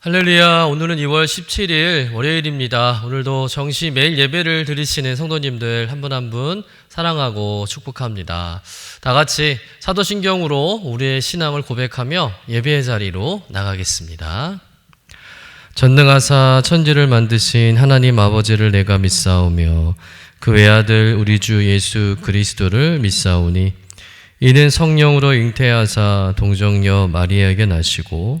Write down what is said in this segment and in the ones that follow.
할렐루야. 오늘은 2월 17일 월요일입니다. 오늘도 정시 매일 예배를 드리시는 성도님들 한 분 한 분 사랑하고 축복합니다. 다 같이 사도신경으로 우리의 신앙을 고백하며 예배의 자리로 나가겠습니다. 전능하사 천지를 만드신 하나님 아버지를 내가 믿사오며 그 외아들 우리 주 예수 그리스도를 믿사오니 이는 성령으로 잉태하사 동정녀 마리아에게 나시고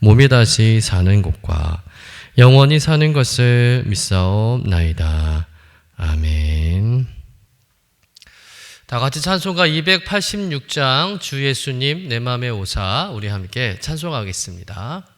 몸이 다시 사는 곳과 영원히 사는 것을 믿사옵나이다. 아멘. 다 같이 찬송가 286장 주 예수님 내 맘의 오사 우리 함께 찬송하겠습니다.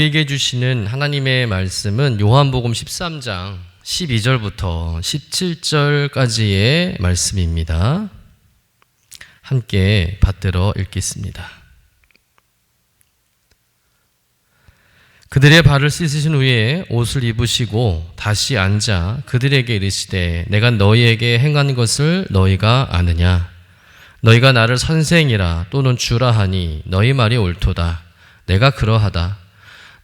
우리에게 주시는 하나님의 말씀은 요한복음 13장 12절부터 17절까지의 말씀입니다. 함께 받들어 읽겠습니다. 그들의 발을 씻으신 후에 옷을 입으시고 다시 앉아 그들에게 이르시되 내가 너희에게 행한 것을 너희가 아느냐 너희가 나를 선생이라 또는 주라 하니 너희 말이 옳도다 내가 그러하다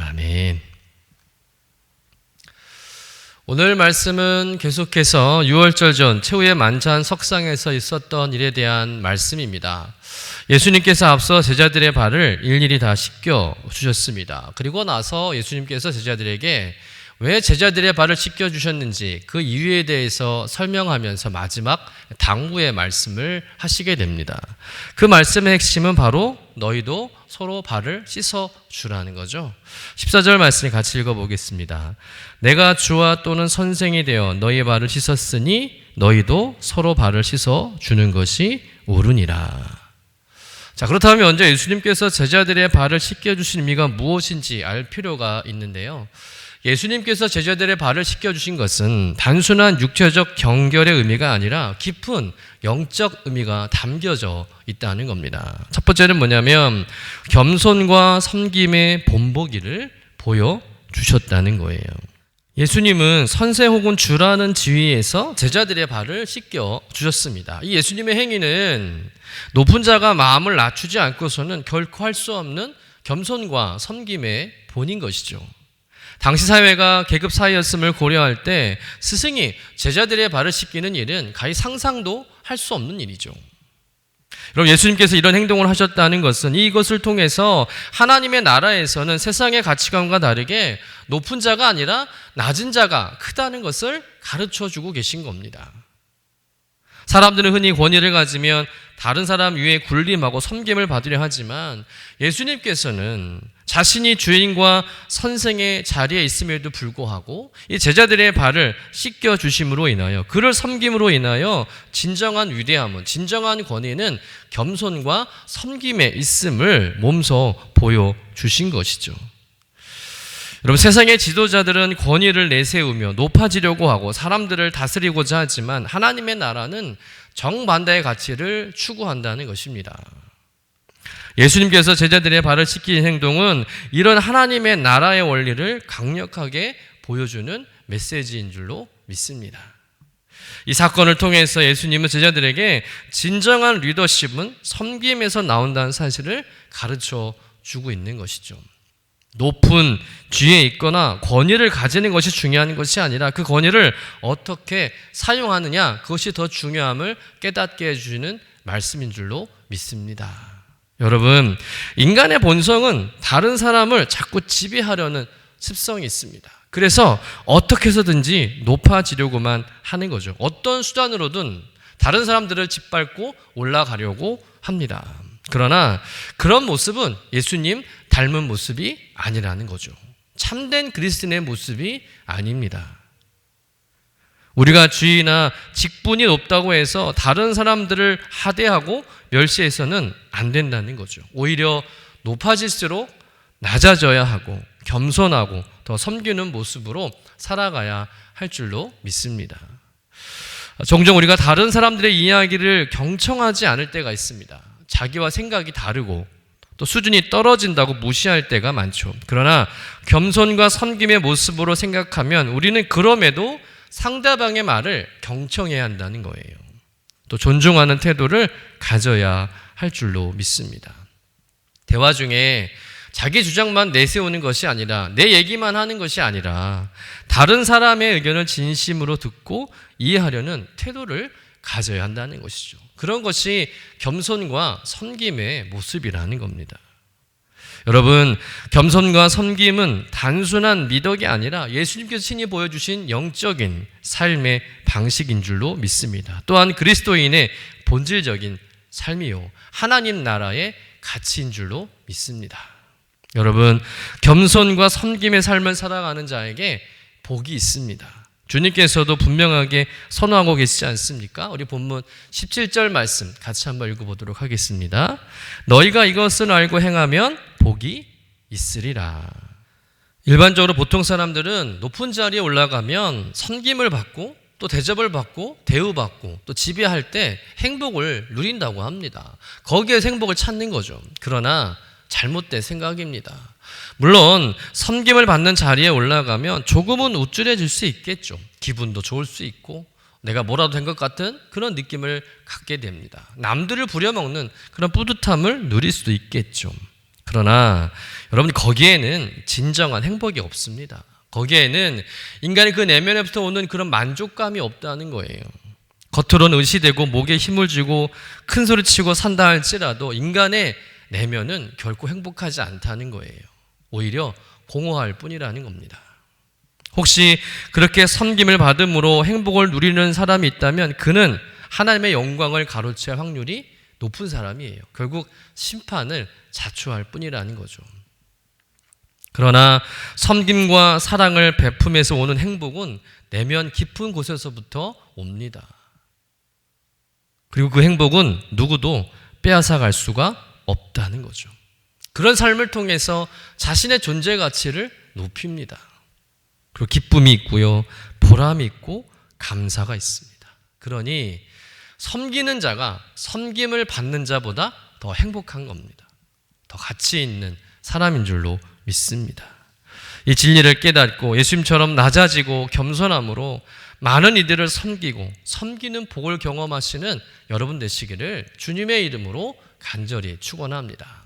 아멘. 오늘 말씀은 계속해서 6월절 전 최후의 만찬 석상에서 있었던 일에 대한 말씀입니다. 예수님께서 앞서 제자들의 발을 일일이 다 씻겨 주셨습니다. 그리고 나서 예수님께서 제자들에게 왜 제자들의 발을 씻겨 주셨는지 그 이유에 대해서 설명하면서 마지막 당부의 말씀을 하시게 됩니다. 그 말씀의 핵심은 바로 너희도 서로 발을 씻어 주라는 거죠. 14절 말씀 같이 읽어 보겠습니다. 내가 주와 또는 선생이 되어 너희 발을 씻었으니 너희도 서로 발을 씻어 주는 것이 옳으니라. 자, 그렇다면 먼저 예수님께서 제자들의 발을 씻겨 주신 의미가 무엇인지 알 필요가 있는데요. 예수님께서 제자들의 발을 씻겨주신 것은 단순한 육체적 경결의 의미가 아니라 깊은 영적 의미가 담겨져 있다는 겁니다. 첫 번째는 뭐냐면 겸손과 섬김의 본보기를 보여주셨다는 거예요. 예수님은 선세 혹은 주라는 지위에서 제자들의 발을 씻겨 주셨습니다. 이 예수님의 행위는 높은 자가 마음을 낮추지 않고서는 결코 할 수 없는 겸손과 섬김의 본인 것이죠. 당시 사회가 계급 사회였음을 고려할 때 스승이 제자들의 발을 씻기는 일은 가히 상상도 할 수 없는 일이죠. 여러분 예수님께서 이런 행동을 하셨다는 것은 이것을 통해서 하나님의 나라에서는 세상의 가치관과 다르게 높은 자가 아니라 낮은 자가 크다는 것을 가르쳐 주고 계신 겁니다. 사람들은 흔히 권위를 가지면 다른 사람 위에 군림하고 섬김을 받으려 하지만 예수님께서는 자신이 주인과 선생의 자리에 있음에도 불구하고 이 제자들의 발을 씻겨 주심으로 인하여 그를 섬김으로 인하여 진정한 위대함은 진정한 권위는 겸손과 섬김에 있음을 몸소 보여 주신 것이죠. 여러분 세상의 지도자들은 권위를 내세우며 높아지려고 하고 사람들을 다스리고자 하지만 하나님의 나라는 정반대의 가치를 추구한다는 것입니다. 예수님께서 제자들의 발을 씻기는 행동은 이런 하나님의 나라의 원리를 강력하게 보여주는 메시지인 줄로 믿습니다. 이 사건을 통해서 예수님은 제자들에게 진정한 리더십은 섬김에서 나온다는 사실을 가르쳐 주고 있는 것이죠. 높은 뒤에 있거나 권위를 가지는 것이 중요한 것이 아니라 그 권위를 어떻게 사용하느냐 그것이 더 중요함을 깨닫게 해주는 말씀인 줄로 믿습니다. 여러분, 인간의 본성은 다른 사람을 자꾸 지배하려는 습성이 있습니다. 그래서 어떻게 해서든지 높아지려고만 하는 거죠. 어떤 수단으로든 다른 사람들을 짓밟고 올라가려고 합니다. 그러나 그런 모습은 예수님 닮은 모습이 아니라는 거죠. 참된 그리스도인의 모습이 아닙니다. 우리가 주의나 직분이 높다고 해서 다른 사람들을 하대하고 멸시해서는 안 된다는 거죠. 오히려 높아질수록 낮아져야 하고 겸손하고 더 섬기는 모습으로 살아가야 할 줄로 믿습니다. 종종 우리가 다른 사람들의 이야기를 경청하지 않을 때가 있습니다. 자기와 생각이 다르고 또 수준이 떨어진다고 무시할 때가 많죠. 그러나 겸손과 섬김의 모습으로 생각하면 우리는 그럼에도 상대방의 말을 경청해야 한다는 거예요. 또 존중하는 태도를 가져야 할 줄로 믿습니다. 대화 중에 자기 주장만 내세우는 것이 아니라 내 얘기만 하는 것이 아니라 다른 사람의 의견을 진심으로 듣고 이해하려는 태도를 가져야 한다는 것이죠. 그런 것이 겸손과 섬김의 모습이라는 겁니다. 여러분, 겸손과 섬김은 단순한 미덕이 아니라 예수님께서 친히 보여주신 영적인 삶의 방식인 줄로 믿습니다. 또한 그리스도인의 본질적인 삶이요. 하나님 나라의 가치인 줄로 믿습니다. 여러분, 겸손과 섬김의 삶을 살아가는 자에게 복이 있습니다. 주님께서도 분명하게 선언하고 계시지 않습니까? 우리 본문 17절 말씀 같이 한번 읽어보도록 하겠습니다. 너희가 이것을 알고 행하면 복이 있으리라. 일반적으로 보통 사람들은 높은 자리에 올라가면 섬김을 받고 또 대접을 받고 대우받고 또 지배할 때 행복을 누린다고 합니다. 거기에서 행복을 찾는 거죠. 그러나 잘못된 생각입니다. 물론 섬김을 받는 자리에 올라가면 조금은 우쭐해질 수 있겠죠. 기분도 좋을 수 있고 내가 뭐라도 된 것 같은 그런 느낌을 갖게 됩니다. 남들을 부려먹는 그런 뿌듯함을 누릴 수도 있겠죠. 그러나 여러분 거기에는 진정한 행복이 없습니다. 거기에는 인간의 그 내면에부터 오는 그런 만족감이 없다는 거예요. 겉으로는 의시되고 목에 힘을 쥐고 큰 소리 치고 산다 할지라도 인간의 내면은 결코 행복하지 않다는 거예요. 오히려 공허할 뿐이라는 겁니다. 혹시 그렇게 섬김을 받음으로 행복을 누리는 사람이 있다면 그는 하나님의 영광을 가로채 확률이 높은 사람이에요. 결국 심판을 자초할 뿐이라는 거죠. 그러나 섬김과 사랑을 베품에서 오는 행복은 내면 깊은 곳에서부터 옵니다. 그리고 그 행복은 누구도 빼앗아 갈 수가 없다는 거죠. 그런 삶을 통해서 자신의 존재 가치를 높입니다. 그리고 기쁨이 있고요. 보람이 있고 감사가 있습니다. 그러니 섬기는 자가 섬김을 받는 자보다 더 행복한 겁니다. 더 가치 있는 사람인 줄로 믿습니다. 이 진리를 깨닫고 예수님처럼 낮아지고 겸손함으로 많은 이들을 섬기고 섬기는 복을 경험하시는 여러분 되시기를 주님의 이름으로 간절히 축원합니다.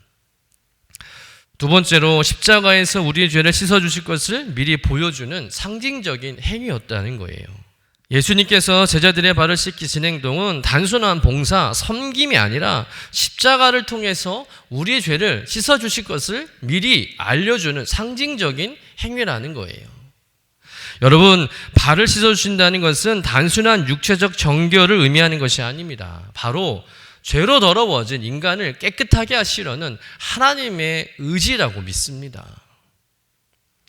두 번째로 십자가에서 우리의 죄를 씻어 주실 것을 미리 보여주는 상징적인 행위였다는 거예요. 예수님께서 제자들의 발을 씻기신 행동은 단순한 봉사, 섬김이 아니라 십자가를 통해서 우리의 죄를 씻어 주실 것을 미리 알려주는 상징적인 행위라는 거예요. 여러분, 발을 씻어 주신다는 것은 단순한 육체적 정결을 의미하는 것이 아닙니다. 바로 죄로 더러워진 인간을 깨끗하게 하시려는 하나님의 의지라고 믿습니다.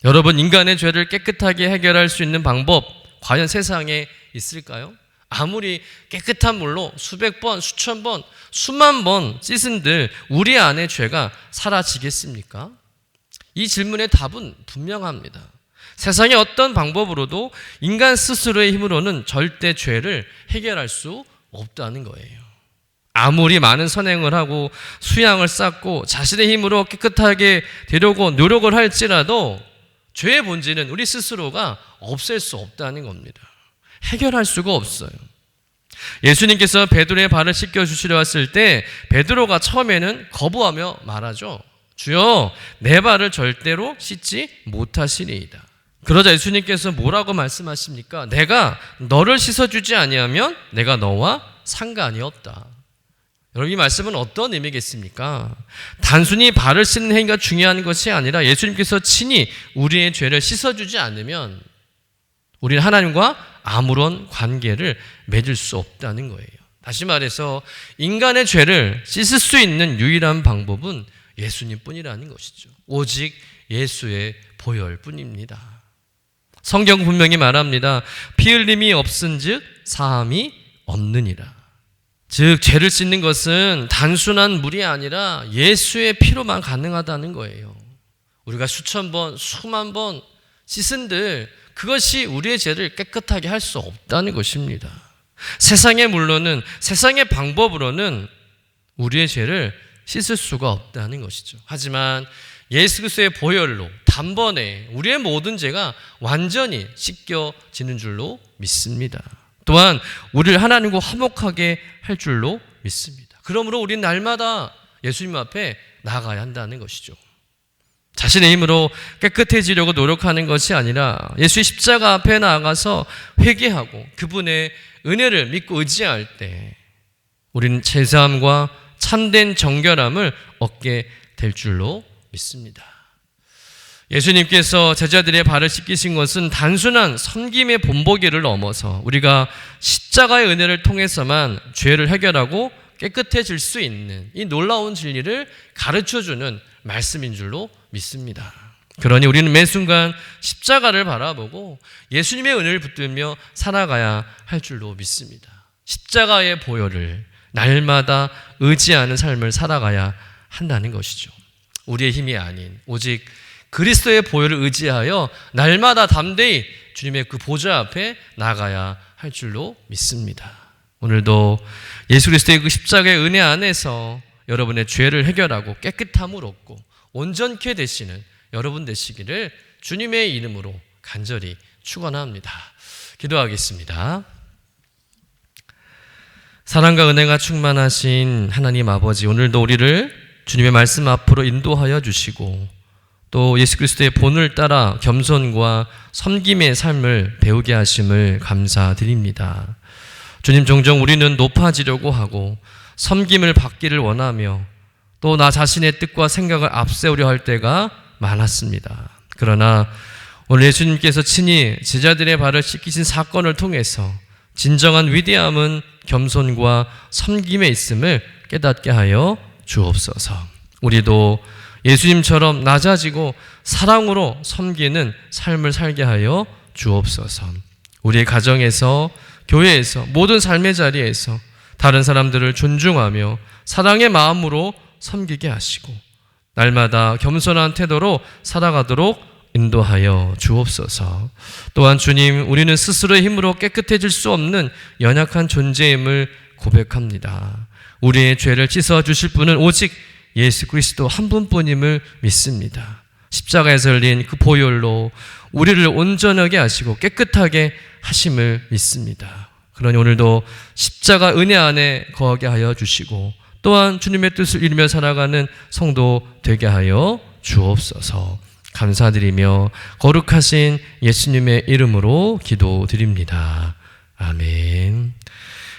여러분, 인간의 죄를 깨끗하게 해결할 수 있는 방법, 과연 세상에 있을까요? 아무리 깨끗한 물로 수백 번, 수천 번, 수만 번 씻은들 우리 안에 죄가 사라지겠습니까? 이 질문의 답은 분명합니다. 세상의 어떤 방법으로도 인간 스스로의 힘으로는 절대 죄를 해결할 수 없다는 거예요. 아무리 많은 선행을 하고 수양을 쌓고 자신의 힘으로 깨끗하게 되려고 노력을 할지라도 죄의 본질은 우리 스스로가 없앨 수 없다는 겁니다. 해결할 수가 없어요. 예수님께서 베드로의 발을 씻겨 주시려 왔을 때 베드로가 처음에는 거부하며 말하죠. 주여 내 발을 절대로 씻지 못하시리이다. 그러자 예수님께서 뭐라고 말씀하십니까? 내가 너를 씻어 주지 아니하면 내가 너와 상관이 없다. 여러분 이 말씀은 어떤 의미겠습니까? 단순히 발을 씻는 행위가 중요한 것이 아니라 예수님께서 친히 우리의 죄를 씻어주지 않으면 우리는 하나님과 아무런 관계를 맺을 수 없다는 거예요. 다시 말해서 인간의 죄를 씻을 수 있는 유일한 방법은 예수님 뿐이라는 것이죠. 오직 예수의 보혈 뿐입니다. 성경 분명히 말합니다. 피 흘림이 없은즉 사함이 없느니라. 즉 죄를 씻는 것은 단순한 물이 아니라 예수의 피로만 가능하다는 거예요. 우리가 수천 번, 수만 번 씻은들 그것이 우리의 죄를 깨끗하게 할 수 없다는 것입니다. 세상의 물로는 세상의 방법으로는 우리의 죄를 씻을 수가 없다는 것이죠. 하지만 예수 그리스도의 보혈로 단번에 우리의 모든 죄가 완전히 씻겨지는 줄로 믿습니다. 또한 우리를 하나님과 화목하게 할 줄로 믿습니다. 그러므로 우리는 날마다 예수님 앞에 나가야 한다는 것이죠. 자신의 힘으로 깨끗해지려고 노력하는 것이 아니라 예수의 십자가 앞에 나가서 회개하고 그분의 은혜를 믿고 의지할 때 우리는 제사함과 참된 정결함을 얻게 될 줄로 믿습니다. 예수님께서 제자들의 발을 씻기신 것은 단순한 섬김의 본보기를 넘어서 우리가 십자가의 은혜를 통해서만 죄를 해결하고 깨끗해질 수 있는 이 놀라운 진리를 가르쳐 주는 말씀인 줄로 믿습니다. 그러니 우리는 매 순간 십자가를 바라보고 예수님의 은혜를 붙들며 살아가야 할 줄로 믿습니다. 십자가의 보혈을 날마다 의지하는 삶을 살아가야 한다는 것이죠. 우리의 힘이 아닌 오직 그리스도의 보혈을 의지하여 날마다 담대히 주님의 그 보좌 앞에 나가야 할 줄로 믿습니다. 오늘도 예수 그리스도의 그 십자가의 은혜 안에서 여러분의 죄를 해결하고 깨끗함을 얻고 온전케 되시는 여러분 되시기를 주님의 이름으로 간절히 축원합니다. 기도하겠습니다. 사랑과 은혜가 충만하신 하나님 아버지 오늘도 우리를 주님의 말씀 앞으로 인도하여 주시고 또 예수 그리스도의 본을 따라 겸손과 섬김의 삶을 배우게 하심을 감사드립니다. 주님 종종 우리는 높아지려고 하고 섬김을 받기를 원하며 또 나 자신의 뜻과 생각을 앞세우려 할 때가 많았습니다. 그러나 오늘 예수님께서 친히 제자들의 발을 씻기신 사건을 통해서 진정한 위대함은 겸손과 섬김에 있음을 깨닫게 하여 주옵소서. 우리도 예수님처럼 낮아지고 사랑으로 섬기는 삶을 살게 하여 주옵소서. 우리의 가정에서, 교회에서, 모든 삶의 자리에서 다른 사람들을 존중하며 사랑의 마음으로 섬기게 하시고 날마다 겸손한 태도로 살아가도록 인도하여 주옵소서. 또한 주님, 우리는 스스로의 힘으로 깨끗해질 수 없는 연약한 존재임을 고백합니다. 우리의 죄를 씻어 주실 분은 오직 예수 그리스도 한 분뿐임을 믿습니다. 십자가에서 흘린 그 보혈로 우리를 온전하게 하시고 깨끗하게 하심을 믿습니다. 그러니 오늘도 십자가 은혜 안에 거하게 하여 주시고 또한 주님의 뜻을 이루며 살아가는 성도 되게 하여 주옵소서. 감사드리며 거룩하신 예수님의 이름으로 기도드립니다. 아멘.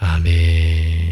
아멘.